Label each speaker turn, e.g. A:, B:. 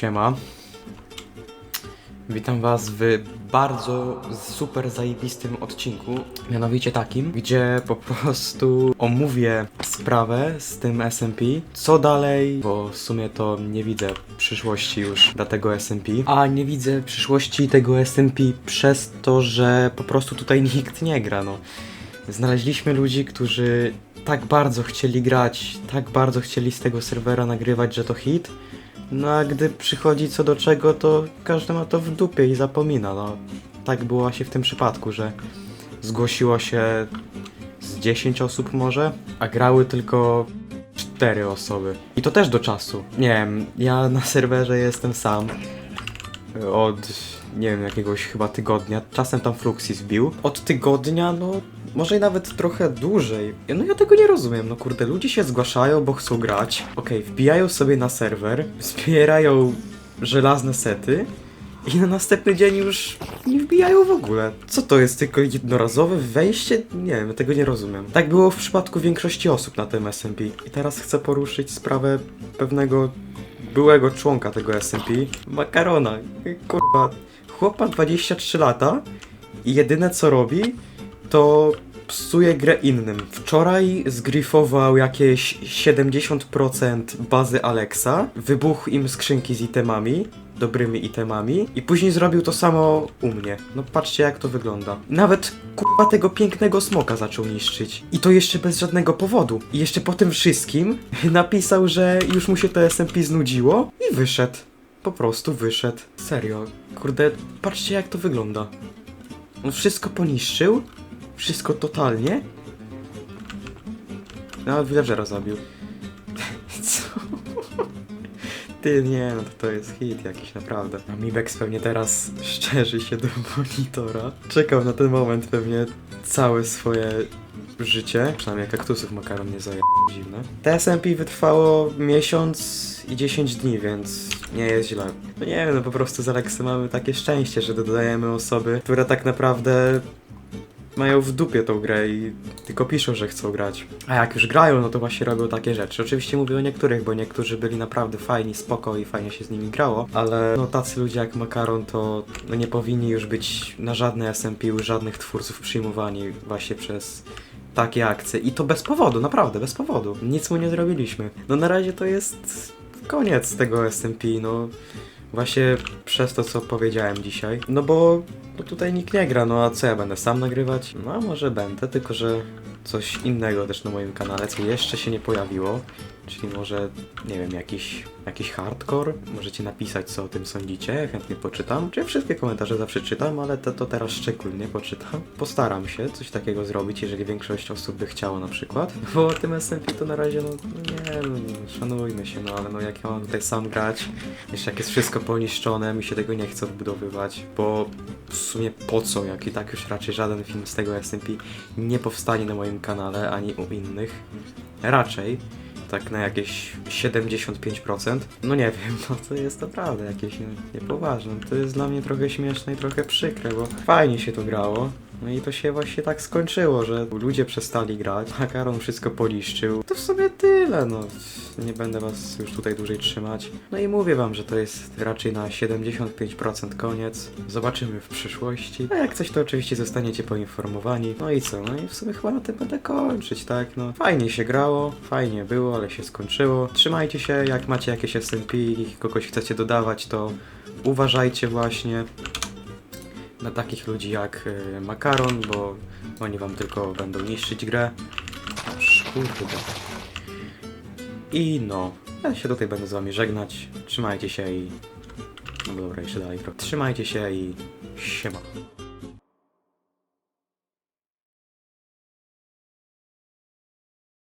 A: Siema. Witam Was w bardzo super zajebistym odcinku, mianowicie takim, gdzie po prostu omówię sprawę z tym SMP, co dalej, bo w sumie to nie widzę przyszłości już dla tego SMP, a nie widzę przyszłości tego SMP przez to, że po prostu tutaj nikt nie gra, no. Znaleźliśmy ludzi, którzy tak bardzo chcieli grać, tak bardzo chcieli z tego serwera nagrywać, że to hit, no a gdy przychodzi co do czego, to każdy ma to w dupie i zapomina. No, tak było właśnie w tym przypadku, że zgłosiło się z 10 osób może, a grały tylko 4 osoby. I to też do czasu. Nie wiem, ja na serwerze jestem sam od nie wiem, jakiegoś chyba tygodnia. Czasem tam Fluxis wbił. Od tygodnia, no może i nawet trochę dłużej. No ja tego nie rozumiem, no kurde, ludzie się zgłaszają, bo chcą grać. Okej, wbijają sobie na serwer, zbierają żelazne sety i na następny dzień już nie wbijają w ogóle. Co to jest, tylko jednorazowe wejście? Nie wiem, tego nie rozumiem. Tak było w przypadku większości osób na tym SMP. I teraz chcę poruszyć sprawę pewnego byłego członka tego SMP, Makarona. Kurwa, chłop ma 23 lata i jedyne co robi, to psuje grę innym. Wczoraj zgrifował jakieś 70% bazy Alexa, wybuchł im skrzynki z itemami, dobrymi itemami i później zrobił to samo u mnie. No patrzcie jak to wygląda. Nawet kurwa tego pięknego smoka zaczął niszczyć. I to jeszcze bez żadnego powodu. I jeszcze po tym wszystkim napisał, że już mu się to SMP znudziło i wyszedł. Po prostu wyszedł. Serio. Kurde, patrzcie jak to wygląda. On wszystko poniszczył, wszystko totalnie. Nawet villagera zabił. Co? Ty nie, no to, to jest hit jakiś naprawdę. A Mibex pewnie teraz szczerzy się do monitora. Czekał na ten moment pewnie całe swoje życie. Przynajmniej kaktusów makaron nie zaje dziwne. TSMP wytrwało miesiąc i 10 dni, więc nie jest źle. No nie wiem, no po prostu z Alexy mamy takie szczęście, że dodajemy osoby, które tak naprawdę mają w dupie tą grę i tylko piszą, że chcą grać. A jak już grają, no to właśnie robią takie rzeczy. Oczywiście mówię o niektórych, bo niektórzy byli naprawdę fajni, spoko i fajnie się z nimi grało, ale no tacy ludzie jak Makaron to nie powinni już być na żadne SMP u żadnych twórców przyjmowani właśnie przez takie akcje. I to bez powodu, naprawdę, bez powodu. Nic mu nie zrobiliśmy. No na razie to jest koniec tego SMP, no właśnie przez to, co powiedziałem dzisiaj. No bo no tutaj nikt nie gra, no a co ja będę sam nagrywać? No a może będę, tylko że coś innego też na moim kanale, co jeszcze się nie pojawiło. Czyli może, nie wiem, jakiś, jakiś hardcore? Możecie napisać, co o tym sądzicie, chętnie poczytam. Czy wszystkie komentarze zawsze czytam, ale to, to teraz szczególnie poczytam. Postaram się coś takiego zrobić, jeżeli większość osób by chciało na przykład. Bo o tym SMP to na razie, no, nie, no, szanujmy się, no ale no jak ja mam tutaj sam grać, jeszcze jak jest wszystko poniszczone, mi się tego nie chce odbudowywać, bo w sumie po co, jak i tak już raczej żaden film z tego SMP nie powstanie na moim kanale, ani u innych. Raczej tak na jakieś 75%. No nie wiem, no to jest naprawdę jakieś nie- niepoważne. To jest dla mnie trochę śmieszne i trochę przykre, bo fajnie się to grało. No i to się właśnie tak skończyło, że ludzie przestali grać, Makaron wszystko poliszczył. To w sumie tyle, no. Nie będę was już tutaj dłużej trzymać. No i mówię wam, że to jest raczej na 75% koniec. Zobaczymy w przyszłości. A jak coś, to oczywiście zostaniecie poinformowani. No i co? No i w sumie chyba na tym będę kończyć, tak? No fajnie się grało, fajnie było, ale się skończyło. Trzymajcie się, jak macie jakieś SMP i kogoś chcecie dodawać, to uważajcie właśnie na takich ludzi jak y, Makaron, bo oni wam tylko będą niszczyć grę. Kurde. I no, ja się tutaj będę z wami żegnać. Trzymajcie się i... No dobra, jeszcze dalej. Trzymajcie się i siema.